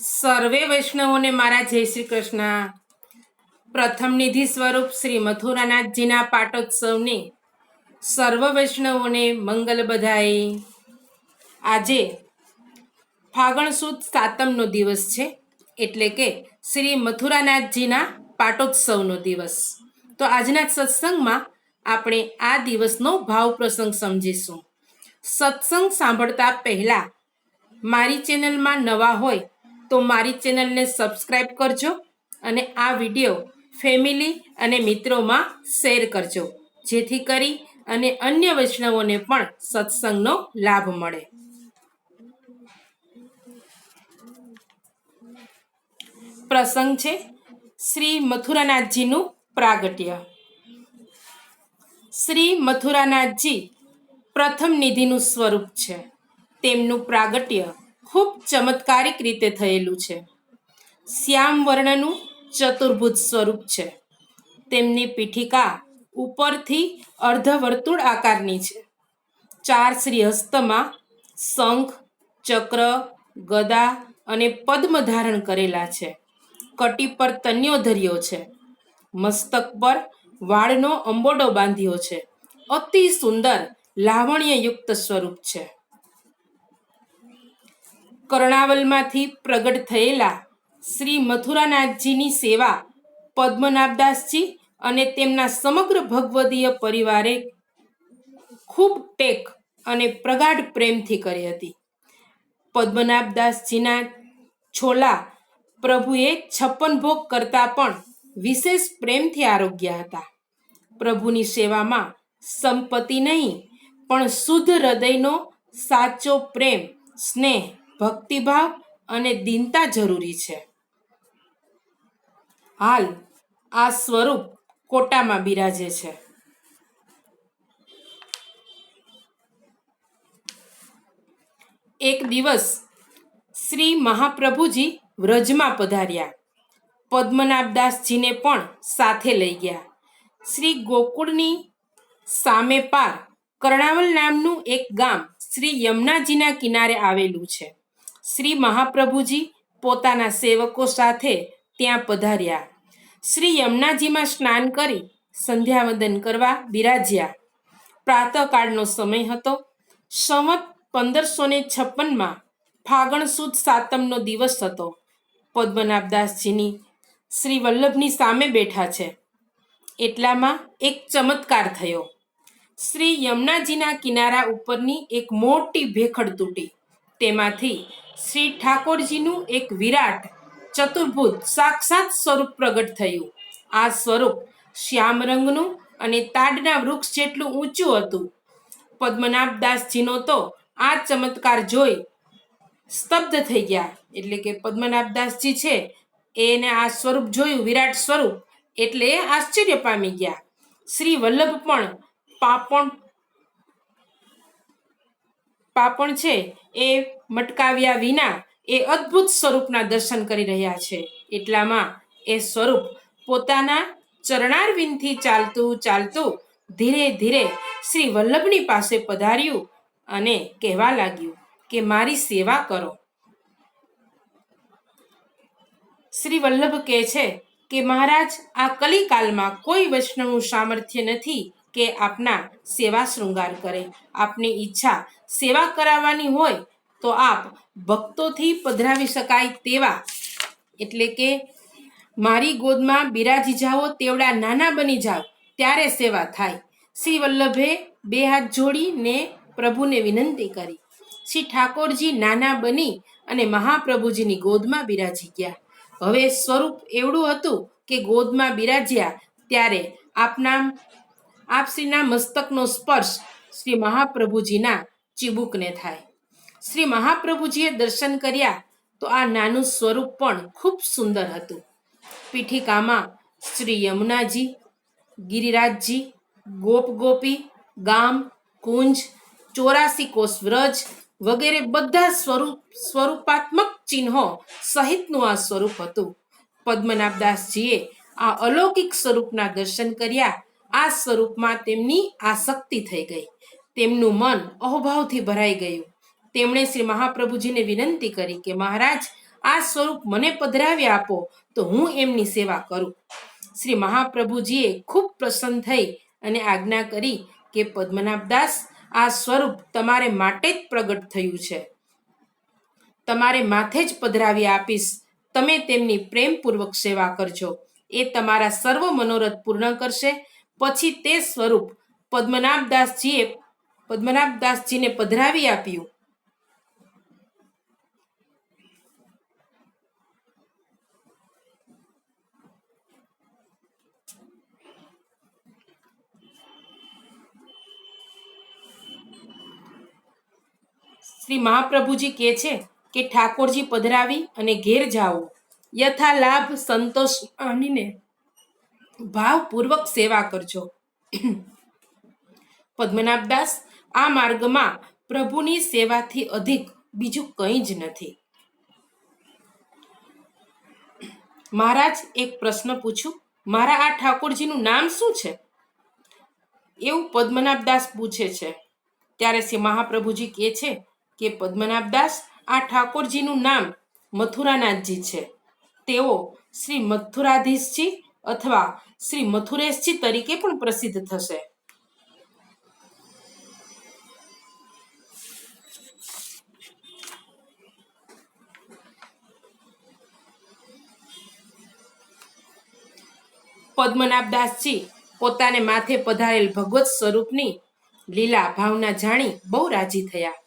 સર્વે વૈષ્ણવોને મારા જય શ્રી કૃષ્ણ. પ્રથમ નિધિ સ્વરૂપ શ્રી મથુરાનાથજીના પાટોત્સવની સર્વ વૈષ્ણવોને મંગલ બધાઈ આજે ફાગણ સુદ સાતમનો દિવસ છે, એટલે કે શ્રી મથુરાનાથજીના પાટોત્સવનો દિવસ. તો આજના સત્સંગમાં આપણે આ દિવસનો ભાવ પ્રસંગ સમજીશું. સત્સંગ સાંભળતા પહેલાં મારી ચેનલમાં નવા હોય તો મારી ચેનલને સબસ્ક્રાઈબ કરજો અને આ વીડિયો ફેમિલી અને મિત્રોમાં શેર કરજો. જેથી કરી અને અન્ય વૈષ્ણવોને પણ સત્સંગનો લાભ મળે. પ્રસંગ છે શ્રી મથુરાનાથજીનું પ્રાગટ્ય. શ્રી મથુરાનાથજી પ્રથમ નિધિનું સ્વરૂપ છે. તેમનું પ્રાગટ્ય ખૂબ ચમત્કારિક રીતે થયેલું છે. શ્યામ વર્ણનું ચતુર્ભુજ સ્વરૂપ છે. તેમની પીઠિકા ઉપરથી અર્ધવર્તુળ આકારની છે. ચાર શ્રી હસ્તમાં શંખ, ચક્ર, ગદા અને પદ્મ ધારણ કરેલા છે. કટી પર તન્યો ધર્યો છે. મસ્તક પર વાળનો અંબોડો બાંધ્યો છે. અતિ સુંદર લાવણ્યયુક્ત સ્વરૂપ છે. કર્ણાવલમાંથી પ્રગટ થયેલા શ્રી મથુરાનાથજીની સેવા પદ્મનાભદાસજી અને તેમના સમગ્ર ભગવદીય પરિવારે ખૂબ ટેક અને પ્રગાઢ પ્રેમથી કરી હતી. પદ્મનાભદાસજીના છોલા પ્રભુએ છપ્પન ભોગ કરતા પણ વિશેષ પ્રેમથી આરોગ્યા હતા. પ્રભુની સેવામાં સંપત્તિ નહીં, પણ શુદ્ધ હૃદયનો સાચો પ્રેમ, સ્નેહ ભક્તિભાવ અને દીનતા જરૂરી છે. હાલ, આ સ્વરૂપ કોટામાં બિરાજે છે. એક દિવસ, શ્રી મહાપ્રભુજી વ્રજમાં પધાર્યા. પદ્મનાભદાસજીને પણ સાથે લઈ ગયા. શ્રી ગોકુળની સામે પાર કર્ણાવલ નામનું એક ગામ શ્રી યમુનાજીના કિનારે આવેલું છે. શ્રી મહાપ્રભુજી પોતાના સેવકો સાથે ત્યાં પધાર્યા. શ્રી યમુનાજીમાં સ્નાન કરી સંધ્યાવંદન કરવા બિરાજ્યા. પ્રાતઃકાળનો સમય હતો. સંવત પંદરસો ને છપ્પનમાં ફાગણ સુદ સાતમનો દિવસ હતો. પદ્મનાભદાસજીની શ્રી વલ્લભની સામે બેઠા છે. એટલામાં એક ચમત્કાર થયો. શ્રી યમુનાજીના કિનારા ઉપરની એક મોટી ભેખડ તૂટી. તેમાંથી શ્રી ઠાકોરજીનું એક વિરાટ ચતુર્ભુજ સાક્ષાત સ્વરૂપ પ્રગટ થયું. આ સ્વરૂપ શ્યામ રંગનું અને તાડના વૃક્ષ જેટલું ઊંચું હતું. પદ્મનાભદાસજીનો તો આ ચમત્કાર જોઈ સ્તબ્ધ થઈ ગયા. એટલે કે પદ્મનાભદાસજી છે એને આ સ્વરૂપ જોયું, વિરાટ સ્વરૂપ, એટલે આશ્ચર્ય પામી ગયા. શ્રી વલ્લભ પણ પાપણ પાપણ છે એ મટકાવ્યા વિના એ અદ્ભુત સ્વરૂપના દર્શન કરી રહ્યા છે. એટલામાં એ સ્વરૂપ પોતાના ચરણારવિંદથી ચાલતું ચાલતું ધીરે ધીરે શ્રી વલ્લભની પાસે પધાર્યું અને કહેવા લાગ્યું કે મારી સેવા કરો. શ્રી વલ્લભ કહે છે કે મહારાજ, આ કલિકાલમાં કોઈ વૈષ્ણવનું સામર્થ્ય નથી કે આપના સેવા શૃંગાર કરે. આપની ઈચ્છા સેવા કરાવવાની હોય તો આપ ભક્તોથી પધરાવી શકાય તેવા. એટલે કે મારી ગોદમાં બિરાજી જાઓ, તેવડા નાના બની જાઓ, ત્યારે સેવા થાય. શ્રી વલ્લભે બે હાથ જોડીને પ્રભુને વિનંતી કરી. શ્રી ઠાકોરજી નાના બની અને મહાપ્રભુજીની ગોદમાં બિરાજી ગયા. હવે સ્વરૂપ એવડું હતું કે ગોદમાં બિરાજ્યા ત્યારે આપના આપશ્રીના મસ્તકનો સ્પર્શ શ્રી મહાપ્રભુજીના ચીબુકને થાય. શ્રી મહાપ્રભુજીએ દર્શન કર્યા તો આ નાનું સ્વરૂપ પણ ખૂબ સુંદર હતું. પીઠિકામાં શ્રી યમુનાજી, ગિરિરાજજી, ગોપ ગોપી, ગામ, કુંજ, ચોરાસી કોષ વ્રજ વગેરે બધા સ્વરૂપ, સ્વરૂપાત્મક ચિહ્નો સહિતનું આ સ્વરૂપ હતું. પદ્મનાભદાસજીએ આ અલૌકિક સ્વરૂપના દર્શન કર્યા આ સ્વરૂપમાં તેમની આસક્તિ થઈ ગઈ. તેમનું મન અહોભાવથી ભરાઈ ગયું. તેમણે શ્રી મહાપ્રભુજીને વિનંતી કરી કે, મહારાજ, આ સ્વરૂપ મને પધરાવી આપો, તો હું એમની સેવા કરું. શ્રી મહાપ્રભુજીએ ખૂબ પ્રસન્ન થઈ અને આજ્ઞા કરી કે પદ્મનાભદાસ આ સ્વરૂપ તમારે માટે જ પ્રગટ થયું છે. તમારે માથે જ પધરાવી આપીશ. તમે તેમની પ્રેમપૂર્વક સેવા કરજો. એ તમારા સર્વ મનોરથ પૂર્ણ કરશે પછી તે સ્વરૂપ પદ્મનાભદાસજીએ પદ્મનાભદાસજીને પધરાવી આપ્યું. શ્રી મહાપ્રભુજી કહે છે કે ઠાકોરજી પધરાવી અને ઘેર જાઓ. યથા લાભ સંતોષ માનીને ભાવપૂર્વક સેવા કરજો. પદ્મનાભદાસ, આ માર્ગમાં પ્રભુની સેવાથી અધિક બીજું કંઈ જ નથી. મહારાજ, એક પ્રશ્ન પૂછું. મારા આ ઠાકોરજીનું નામ શું છે? એવું પદ્મનાભદાસ પૂછે છે. ત્યારે શ્રી મહાપ્રભુજી કહે છે કે, પદ્મનાભદાસ, આ ઠાકોરજીનું નામ મથુરાનાથજી છે. તેઓ શ્રી મથુરાધીશજી અથવા શ્રી મથુરેશજી તરીકે પણ પ્રસિદ્ધ થશે. પદ્મનાભદાસજી પોતાને માથે પધારેલ ભગવત સ્વરૂપની લીલા ભાવના જાણી બહુ રાજી થયા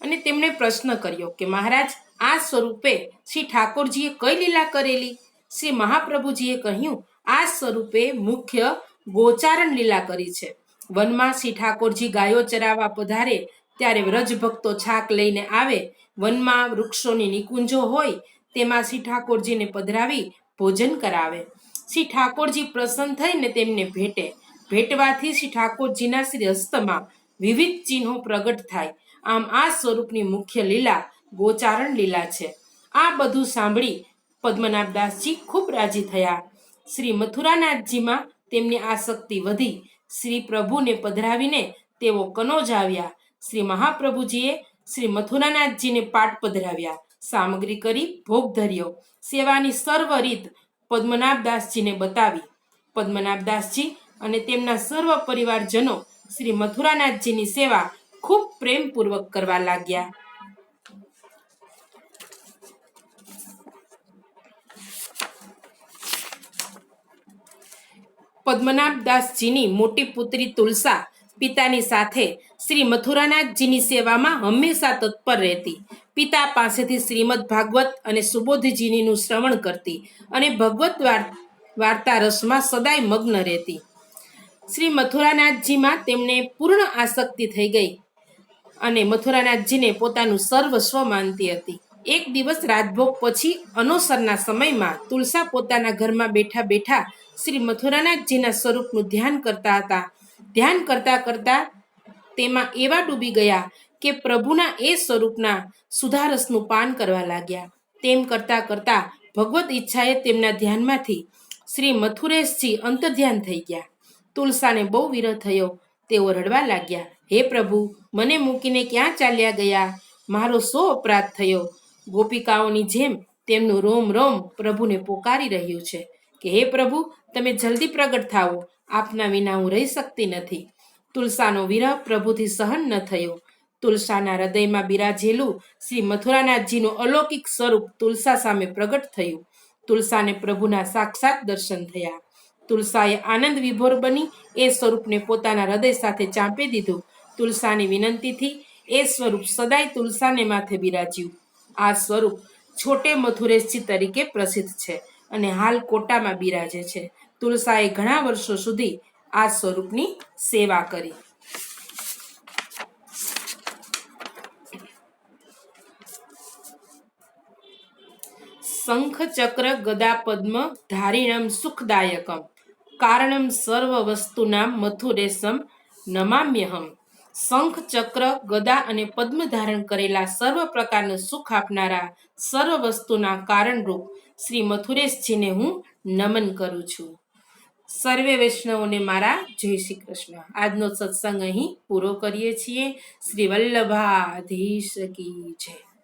અને તેમણે પ્રશ્ન કર્યો કે મહારાજ, આ સ્વરૂપે શ્રી ઠાકોરજીએ કઈ લીલા કરેલી? શ્રી મહાપ્રભુજીએ કહ્યું, આ સ્વરૂપે મુખ્ય ગોચારણ લીલા કરી છે. વનમાં શ્રી ઠાકોરજી ગાયો ચરાવવા પધારે, ત્યારે વ્રજ ભક્તો છાક લઈને આવે. વનમાં વૃક્ષોની નિકુંજો હોય, તેમાં શ્રી ઠાકોરજીને પધરાવી ભોજન કરાવે. શ્રી ઠાકોરજી પ્રસન્ન થઈને તેમને ભેટે. ભેટવાથી શ્રી ઠાકોરજીના શ્રી હસ્તમાં વિવિધ ચિહ્નો પ્રગટ થાય. આમ આ સ્વરૂપની મુખ્ય લીલા ગોચારણ લીલા છે. આ બધું સાંભળી પદ્મનાભદાસજી ખૂબ રાજી થયા. શ્રી મથુરાનાથજીમાં તેમની આસક્તિ વધી. શ્રી પ્રભુને પધરાવીને તેઓ કનોજ આવ્યા. શ્રી મહાપ્રભુજીએ શ્રી મથુરાનાથજીને પાઠ પધરાવ્યા. સામગ્રી કરી ભોગ ધર્યો. સેવાની સર્વ રીત પદ્મનાભદાસજીને બતાવી. પદ્મનાભદાસજી અને તેમના સર્વ પરિવારજનો શ્રી મથુરાનાથજીની સેવા ખૂબ પ્રેમપૂર્વક કરવા લાગ્યા. પદ્મનાભદાસજીની મોટી પુત્રી તુલસા પિતાની સાથે શ્રી મથુરાનાથજીની સેવામાં હંમેશા તત્પર રહેતી. પિતા પાસેથી શ્રીમદ ભાગવત અને સુબોધજીનીનું શ્રવણ કરતી અને ભગવત વાર્તા રસમાં સદાય મગ્ન રહેતી. શ્રી મથુરાનાથજીમાં તેમને પૂર્ણ આસક્તિ થઈ ગઈ અને મથુરાનાથજીને પોતાનું સર્વસ્વ માનતી હતી. એક દિવસ રાજભોગ પછી અનોસરના સમયમાં તુલસા પોતાના ઘરમાં બેઠા બેઠા શ્રી મથુરાનાથજીના સ્વરૂપનું ધ્યાન કરતા હતા. ધ્યાન કરતા કરતા તેમાં એવા ડૂબી ગયા કે પ્રભુના એ સ્વરૂપના સુધારસનું પાન કરવા લાગ્યા. તેમ કરતા કરતા ભગવત ઈચ્છાએ તેમના ધ્યાનમાંથી શ્રી મથુરેશજી અંતર્ધ્યાન થઈ ગયા. તુલસાને બહુ વિરહ થયો. તેઓ રડવા લાગ્યા. હે પ્રભુ, મને મૂકીને ક્યાં ચાલ્યા ગયા? મારો સો અપરાધ થયો. ગોપિકાઓની જેમ તેમનું રોમ રોમ પ્રભુને પોકારી રહ્યું છે કે હે પ્રભુ, તમે જલ્દી પ્રગટ થાઓ. આપના વિના હું રહી શકતી નથી. તુલસાનો વિરહ પ્રભુથી સહન ન થયો. તુલસાના હૃદયમાં બિરાજેલું શ્રી મથુરાનાથજીનું અલૌકિક સ્વરૂપ તુલસા સામે પ્રગટ થયું. તુલસાને પ્રભુના સાક્ષાત દર્શન થયા. તુલસાએ આનંદ વિભોર બની એ સ્વરૂપને પોતાના હૃદય સાથે ચાંપી દીધું. તુલસાની વિનંતીથી એ સ્વરૂપ સદાય તુલસાને માથે બિરાજ્યું. આ સ્વરૂપ છોટે મથુરેશજી તરીકે પ્રસિદ્ધ છે અને હાલ કોટામાં બિરાજે છે. તુલસાએ ઘણા વર્ષો સુધી આ સ્વરૂપની સેવા કરી. શંખ ચક્ર ગદા પદ્મ ધારીણમ સુખદાયકમ. કારણમ સર્વ વસ્તુનામ મથુરેશમ નમામ્યહમ. શંખ ચક્ર, ગદા અને પદ્મ ધારણ કરેલા સર્વ પ્રકારનું સુખ આપનારા સર્વ વસ્તુના કારણરૂપ શ્રી મથુરેશજીને હું નમન કરું છું. સર્વે વૈષ્ણવોને મારા જય શ્રી કૃષ્ણ. આજનો સત્સંગ અહીં પૂરો કરીએ છીએ. શ્રી વલ્લભાધીશ કી જય.